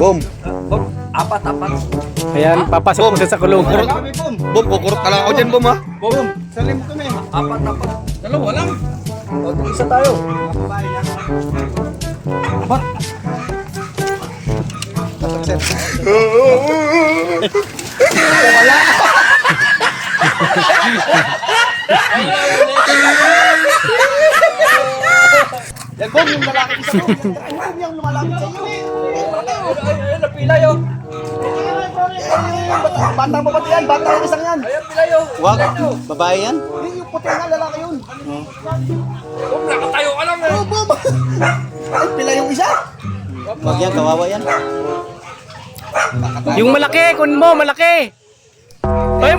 Boom. Boom, apat, apat. Ayan, papasok po siya sa kulungan. Kukurot. Boom, kukurot na lang ako dyan, boom ha. Boom, salim kami. Apat, apat. Dalawa lang. O, isa tayo. Apat. Yan, boom, yung lalaki isa ko. Ay, boom, yung lumalapit sa iyo eh. Ayun, napila yun. Bata- Batang babae yan, bata yung isang yan. Ayun, pila yun. Wag, babae yan. Yung yung puti nga, lalaki yun. Boom, nakatayo ka lang eh. Oh, boom. Ay, pila yung isa. Wag yan, kawawa yan. Yung malaki, kun mo, malaki. Ay,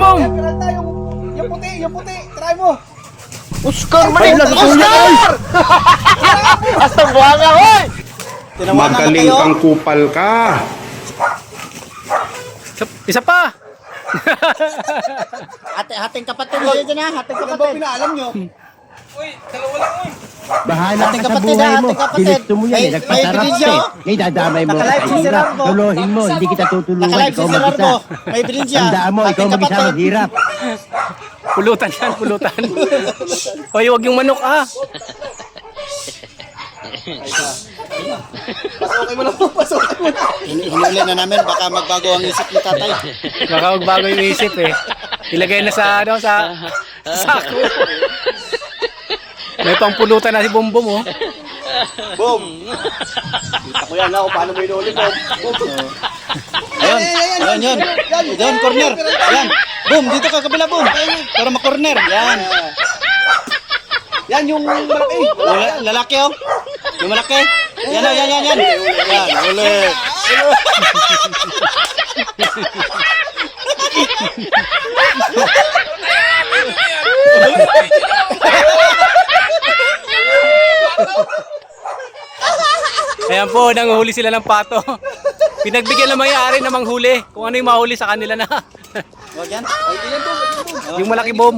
tayo. Yung puti, yung puti. Try mo. Oscar Ay, Oscar! Basta buwanga, hoy! Magaling kang kupal ka. Isa- Isa pa. Ate, hating kapatid mo dyan ha, hating Ano ba kapatid. pinaalam nyo? Uy, dalawa lang, uy. Bahala Ating ka sa kapatid, buhay ah, mo. ating kapatid. Ginusto mo yan May- eh. may Nagpasarap ebidensya, ka oh. eh. Ngayon dadamay mo. Nakalive si Sir mo. Hindi kita tutulungan. Nakalive si Ikaw Sir mag-isa. May bilinsya. Tandaan mo, ikaw Ating mag-isa kapatid. maghirap. Pulutan yan, pulutan. Hoy, wag yung manok ah. Pasokay mo lang po, pasokay mo na. Hin- Hinuli na namin, baka magbago ang isip ni tatay. Baka magbago yung isip eh. Ilagay na sa, ano, sa, sa sako. May pangpulutan na si Bumbum oh. Boom. Kita ko yan na kung paano mo inulit, boom. Boom. Ayun, ayun, yun. Doon, corner. Yan. Boom, dito ka kabila, boom. Para ma-corner. Yan. Yan yung malaki. Lala- lalaki, oh. Yung malaki. Yan, oh, yan, yan, yan. Yan, ulit. Ayan po, nanguhuli sila ng pato. Pinagbigyan ng may-ari na manghuli. Kung ano yung mahuli sa kanila na. Wag yan. yung malaki bom.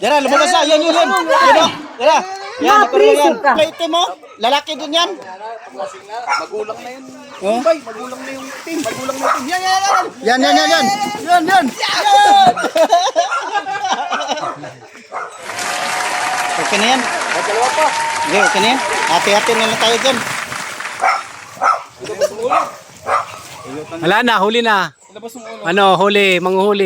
Dara, lumabas na. Yan, yun, yun. Yan, oh. Dara. Yan, nakurlo yan. Plate mo. Lalaki din yan. Magulang na yun. Oh. Bay, magulang na yung team. Magulang na yung team. Yan, yan, yan. Yan, yan, yan, yan. Yan, yan. Okay na yan. Okay na yan. Hati-hati na lang tayo dyan. Wala na, huli na. Ano, huli, manghuli.